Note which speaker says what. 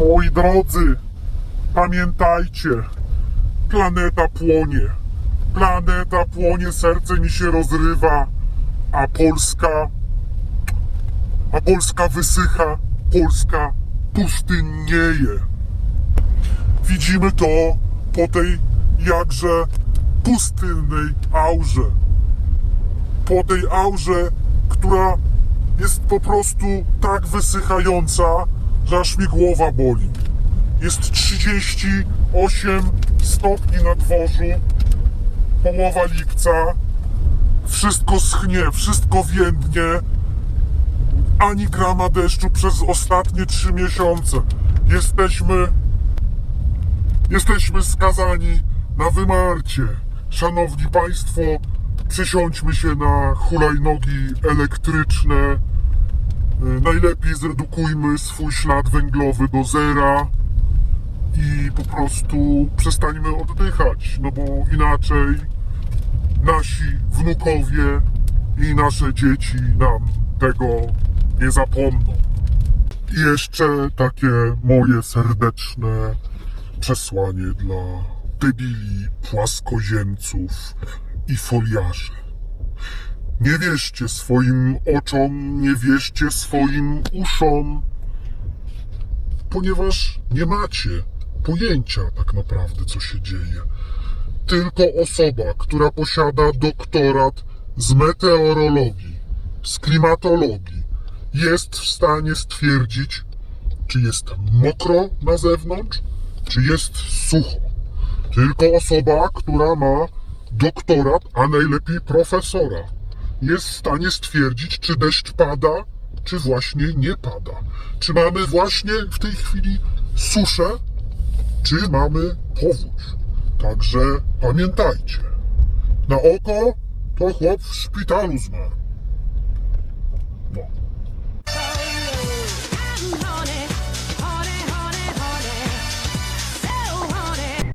Speaker 1: Moi drodzy, pamiętajcie, planeta płonie. Planeta płonie, serce mi się rozrywa, a Polska, a Polska wysycha, Polska pustynnieje. Widzimy to po tej jakże pustynnej aurze. Po tej aurze, która jest po prostu tak wysychająca, aż mnie głowa boli. Jest 38 stopni na dworzu, połowa lipca. Wszystko schnie, wszystko więdnie. Ani grama deszczu przez ostatnie trzy miesiące. Jesteśmy Jesteśmy skazani na wymarcie. Szanowni Państwo, przesiądźmy się na hulajnogi elektryczne. Najlepiej zredukujmy swój ślad węglowy do zera i po prostu przestańmy oddychać, no bo inaczej nasi wnukowie i nasze dzieci nam tego nie zapomną. I jeszcze takie moje serdeczne przesłanie dla debili, płaskoziemców i foliarzy. Nie wierzcie swoim oczom, nie wierzcie swoim uszom, ponieważ nie macie pojęcia tak naprawdę, co się dzieje. Tylko osoba, która posiada doktorat z meteorologii, z klimatologii, jest w stanie stwierdzić, czy jest mokro na zewnątrz, czy jest sucho. Tylko osoba, która ma doktorat, a najlepiej profesora, jest w stanie stwierdzić, czy deszcz pada, czy właśnie nie pada. Czy mamy właśnie w tej chwili suszę, czy mamy powódź. Także pamiętajcie, na oko to chłop w szpitalu zmarł.